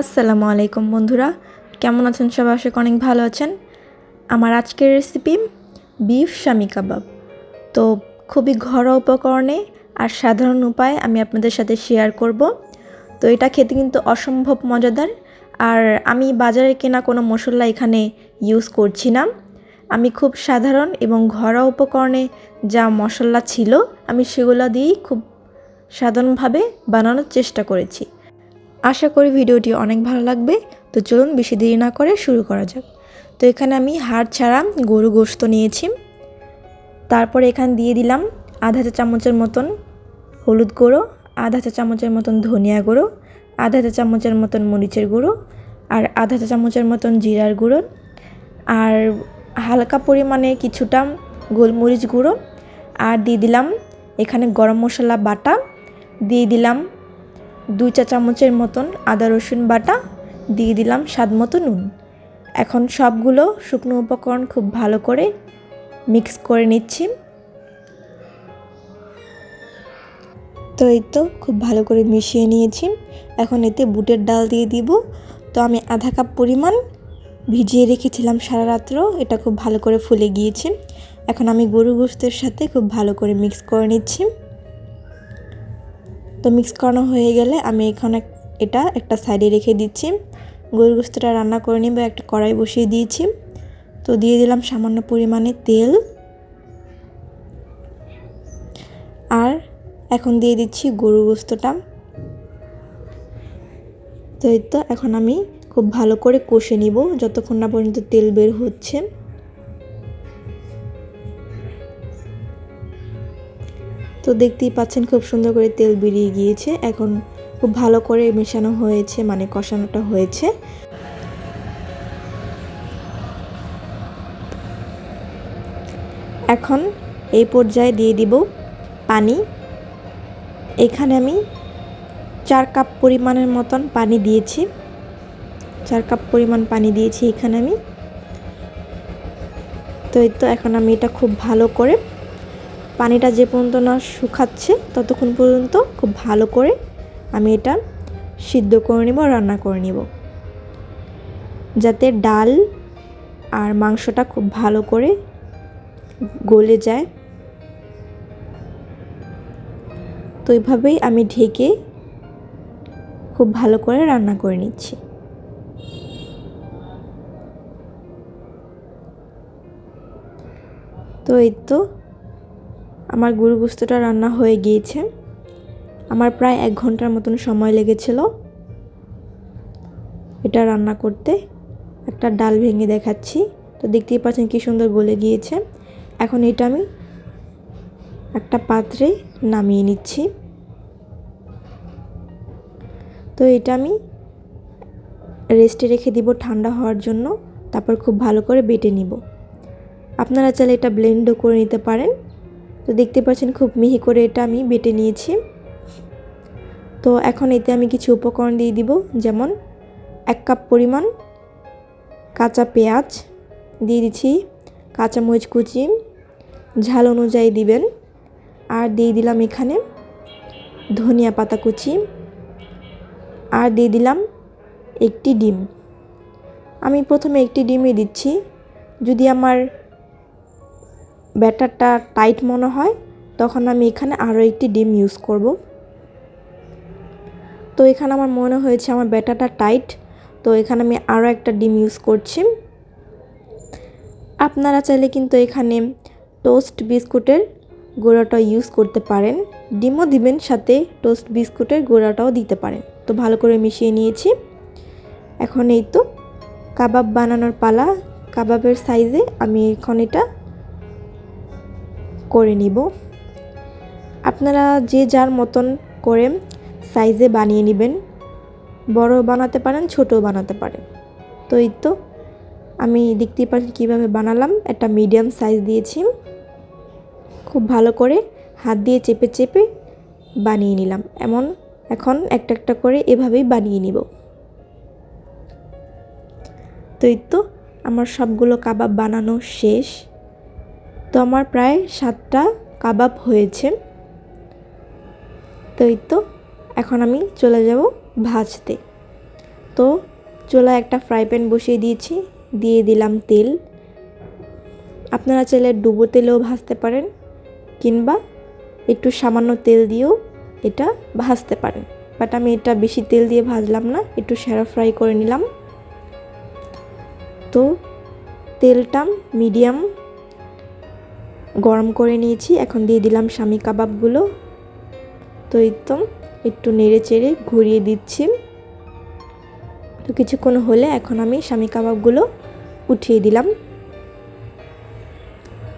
আসসালামু আলাইকুম বন্ধুরা। কেমন আছেন সবাই? আশা অনেক ভালো আছেন। আমার আজকের রেসিপি বিফ শামি কাবাব তো খুবই ঘরোয়া উপকরণে আর সাধারণ উপায়ে আমি আপনাদের সাথে শেয়ার করব। তো এটা খেতে কিন্তু অসম্ভব মজাদার। আর আমি বাজারে কেনা কোনো মশলা এখানে ইউজ করছি না। আমি খুব সাধারণ এবং ঘরোয়া উপকরণে যা মশলা ছিল, আমি সেগুলো দিয়েই খুব সাধারণভাবে বানানোর চেষ্টা করেছি। আশা করি ভিডিওটি অনেক ভালো লাগবে। তো চলুন বেশি দেরি না করে শুরু করা যাক। তো এখানে আমি হাড় ছাড়া গরু গোস্ত নিয়েছি। তারপর এখানে দিয়ে দিলাম আধা চা চামচের মতন হলুদ গুঁড়ো, আধা চা চামচের মতন ধনিয়া গুঁড়ো, আধা চা চামচের মতন মরিচের গুঁড়ো আর আধা চা চামচের মতন জিরার গুঁড়ো আর হালকা পরিমাণে কিছুটা গোলমরিচ গুঁড়ো। আর দিয়ে দিলাম এখানে গরম মশলা বাটা। দিয়ে দিলাম দুই চা চামচের মতন আদা রসুন বাটা, দিয়ে দিলাম স্বাদ মতো নুন। এখন সবগুলো শুকনো উপকরণ খুব ভালো করে মিক্স করে নিচ্ছি। তো এই তো খুব ভালো করে মিশিয়ে নিয়েছি। এখন এতে বুটের ডাল দিয়ে দিব। তো আমি আধা কাপ পরিমাণ ভিজিয়ে রেখেছিলাম সারা রাত্র, এটা খুব ভালো করে ফুলে গিয়েছে। এখন আমি গরু গোস্তের সাথে খুব ভালো করে মিক্স করে নিচ্ছি। তো মিক্স করানো হয়ে গেলে আমি এখানে এটা একটা সাইডে রেখে দিচ্ছি। গরু গোস্তটা রান্না করে নিব, একটা কড়াই বসিয়ে দিয়েছি। তো দিয়ে দিলাম সামান্য পরিমাণে তেল। আর এখন দিয়ে দিচ্ছি গরু গোস্তটা তো এই তো এখন আমি খুব ভালো করে কষে নিব, যতক্ষণ না পর্যন্ত তেল বের হচ্ছে। তো দেখতেই পাচ্ছেন খুব সুন্দর করে তেল বেরিয়ে গিয়েছে। এখন খুব ভালো করে মেশানো হয়েছে মানে কষানোটা হয়েছে। এখন এই পর্যায়ে দিয়ে দিব পানি। এখানে আমি চার কাপ পরিমাণের মতন পানি দিয়েছি। চার কাপ পরিমাণ পানি দিয়েছি এখানে আমি। তো এই তো এখন আমি এটা খুব ভালো করে পানিটা যে পর্যন্ত না শুকাচ্ছে ততক্ষণ পর্যন্ত খুব ভালো করে আমি এটা সিদ্ধ করে নেব, রান্না করে নেব। যাতে ডাল আর মাংসটা খুব ভালো করে গলে যায়। তো এইভাবেই আমি ঢেকে খুব ভালো করে রান্না করে নিচ্ছি। তো এই তো আমার গরু গোস্তটা রান্না হয়ে গিয়েছে। আমার প্রায় এক ঘণ্টার মতন সময় লেগেছিল এটা রান্না করতে। একটা ডাল ভেঙে দেখাচ্ছি। তো দেখতেই পাচ্ছেন কী সুন্দর গলে গিয়েছে। এখন এটা আমি একটা পাত্রে নামিয়ে নিচ্ছি। তো এটা আমি রেস্টে রেখে দিব ঠান্ডা হওয়ার জন্য। তারপর খুব ভালো করে বেটে নিব। আপনারা চাইলে এটা ব্লেন্ডও করে নিতে পারেন। তো দেখতে পাচ্ছেন খুব মিহি করে এটা আমি বেটে নিয়েছি। তো এখন এতে আমি কিছু উপকরণ দিয়ে দিব, যেমন এক কাপ পরিমাণ কাঁচা পেঁয়াজ, দিয়ে দিচ্ছি কাঁচামরিচ কুচি, ঝাল অনুযায়ী দিবেন। আর দিয়ে দিলাম এখানে ধনিয়া পাতা কুচি, আর দিয়ে দিলাম একটি ডিম। আমি প্রথমে একটি ডিমই দিচ্ছি। যদি আমার ব্যাটারটা টাইট মনে হয়, তখন আমি এখানে আরও একটি ডিম ইউজ করব। তো এখানে আমার মনে হয়েছে আমার ব্যাটারটা টাইট, তো এখানে আমি আরও একটা ডিম ইউজ করছি। আপনারা চাইলে কিন্তু এখানে টোস্ট বিস্কুটের গোড়াটা ইউজ করতে পারেন। ডিমও দিবেন সাথে টোস্ট বিস্কুটের গোড়াটাও দিতে পারেন। তো ভালো করে মিশিয়ে নিয়েছি। এখন এই তো কাবাব বানানোর পালা, কাবাবের সাইজে আমি এখন এটা করে নিব। আপনারা যে যার মতন করে সাইজে বানিয়ে নেবেন। বড় বানাতে পারেন, ছোটও বানাতে পারেন। তো এই তো, আমি দেখতেই পাচ্ছি কীভাবে বানালাম। একটা মিডিয়াম সাইজ দিয়েছি। খুব ভালো করে হাত দিয়ে চেপে চেপে বানিয়ে নিলাম। এমন এখন একটা একটা করে এভাবেই বানিয়ে নিব। তো এই তো, আমার সবগুলো কাবাব বানানো শেষ। তো আমার প্রায় সাতটা কাবাব হয়েছে। তো তো, এখন আমি চলে যাব ভাজতে। তো চুলায় একটা ফ্রাই প্যান বসিয়ে দিয়েছি, দিয়ে দিলাম তেল। আপনারা চাইলে ডুবো তেলেও ভাজতে পারেন, কিংবা একটু সামান্য তেল দিয়েও এটা ভাজতে পারেন। বাট আমি এটা বেশি তেল দিয়ে ভাজলাম না, একটু শ্যারো ফ্রাই করে নিলাম। তো তেলটা মিডিয়াম গরম করে নিয়েছি, এখন দিয়ে দিলাম স্বামী কাবাবগুলো। তো একদম একটু নেড়ে চেড়ে ঘুরিয়ে দিচ্ছি। তো কিছুক্ষণ হলে এখন আমি স্বামী কাবাবগুলো উঠিয়ে দিলাম।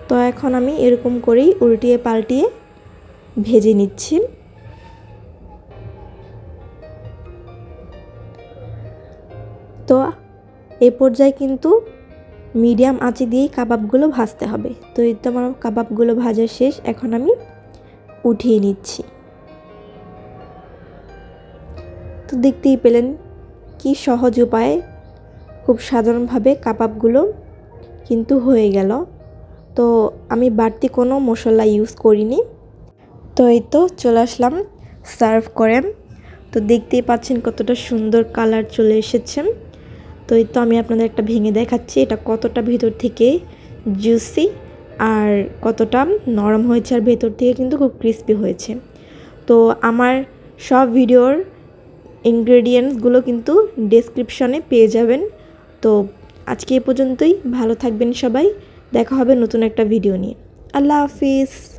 তো এখন আমি এরকম করেই উল্টিয়ে পাল্টিয়ে ভেজে নিচ্ছি। তো এ পর্যায়ে কিন্তু মিডিয়াম আঁচে দিয়েই কাবাবগুলো ভাজতে হবে। তো এই তো আমার কাবাবগুলো ভাজা শেষ, এখন আমি উঠিয়ে নিচ্ছি। তো দেখতেই পেলেন কি সহজ উপায়ে খুব সাধারণভাবে কাবাবগুলো কিন্তু হয়ে গেল। তো আমি বাড়তি কোনো মশলা ইউজ করিনি। তো এই তো চলে আসলাম সার্ভ করে তো দেখতেই পাচ্ছেন কতটা সুন্দর কালার চলে এসেছে। তো এই তো আমি আপনাদের একটা ভেঙে দেখাচ্ছি। এটা কতটা ভেতর থেকে জুসি আর কতটা নরম হয়েছে আর ভেতর থেকে কিন্তু খুব ক্রিস্পি হয়েছে। তো আমার সব ভিডিওর ইনগ্রেডিয়েন্টসগুলো কিন্তু ডেসক্রিপশনে পেয়ে যাবেন। তো আজকে এ পর্যন্তই। ভালো থাকবেন সবাই। দেখা হবে নতুন একটা ভিডিও নিয়ে। আল্লাহ হাফিজ।